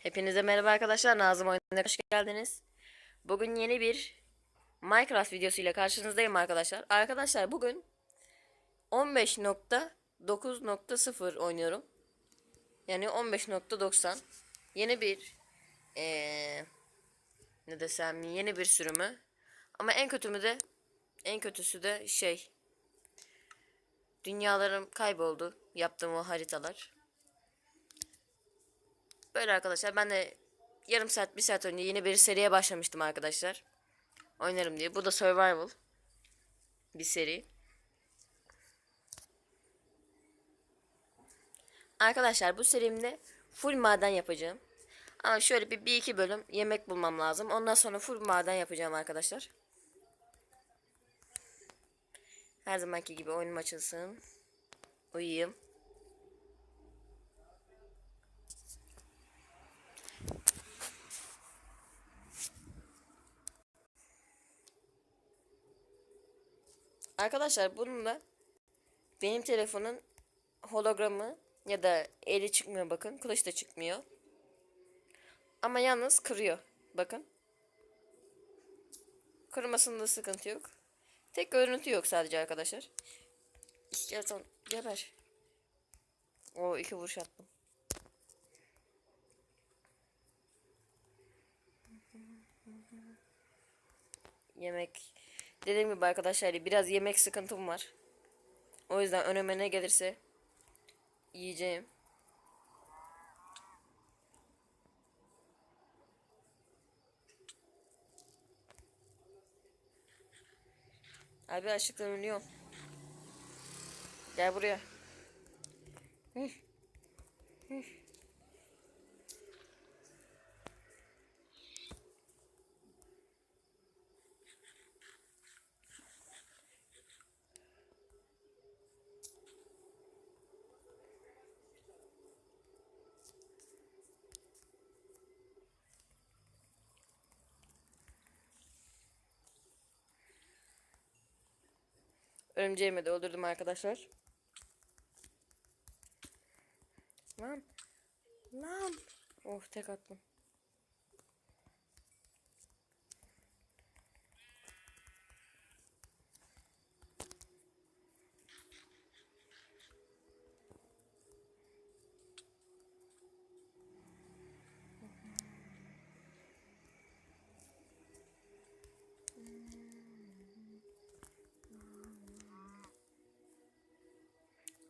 Hepinize merhaba arkadaşlar. Nazım Oyunları'na hoş geldiniz. Bugün yeni bir Minecraft videosu ile karşınızdayım arkadaşlar. Arkadaşlar bugün 15.9.0 oynuyorum. Yani 15.90. Yeni bir eee ne desem yeni bir sürümü. Ama en kötümü de en kötüsü de şey dünyalarım kayboldu. Yaptığım o haritalar. Böyle arkadaşlar ben de yarım saat bir saat önce yeni bir seriye başlamıştım arkadaşlar. Oynarım diye. Bu da survival. Bir seri. Arkadaşlar bu serimde full maden yapacağım. Ama şöyle bir, bir iki bölüm yemek bulmam lazım. Ondan sonra full maden yapacağım arkadaşlar. Her zamanki gibi oyunum açılsın. Uyuyayım. Arkadaşlar bununla benim telefonun hologramı ya da eli çıkmıyor bakın. Kılıç da çıkmıyor. Ama yalnız kırıyor. Bakın. Kırmasında sıkıntı yok. Tek görüntü yok sadece arkadaşlar. İstiyorsan geber. O iki vuruş attım. Yemek. Dediğim gibi arkadaşlar biraz yemek sıkıntım var. O yüzden önüme ne gelirse yiyeceğim. Abi açlıktan ölüyorum. Gel buraya. Örümceğimi de öldürdüm arkadaşlar. Lan. Lan. Oh tek attım.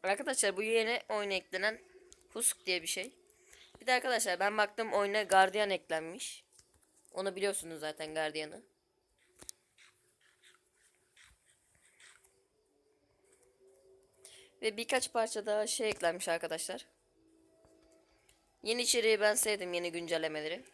Arkadaşlar bu yeni oyuna eklenen Husk diye bir şey. Bir de arkadaşlar ben baktım oyuna Guardian eklenmiş. Onu biliyorsunuz zaten Guardian'ı. Ve birkaç parça daha şey eklenmiş arkadaşlar. Yeni içeriği ben sevdim yeni güncellemeleri.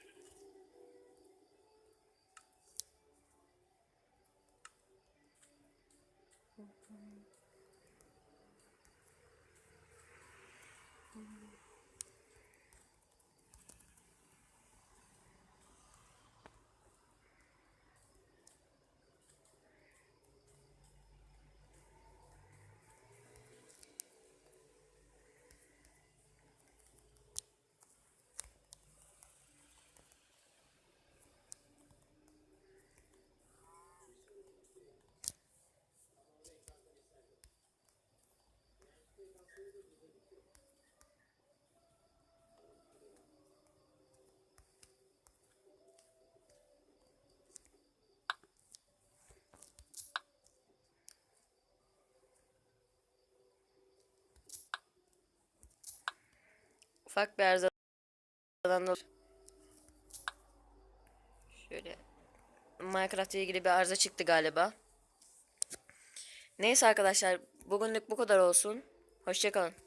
Ufak bir arızadan dolayı- Şöyle Minecraft ile ilgili bir arıza çıktı galiba. Neyse arkadaşlar bugünlük bu kadar olsun. Hoşçakalın.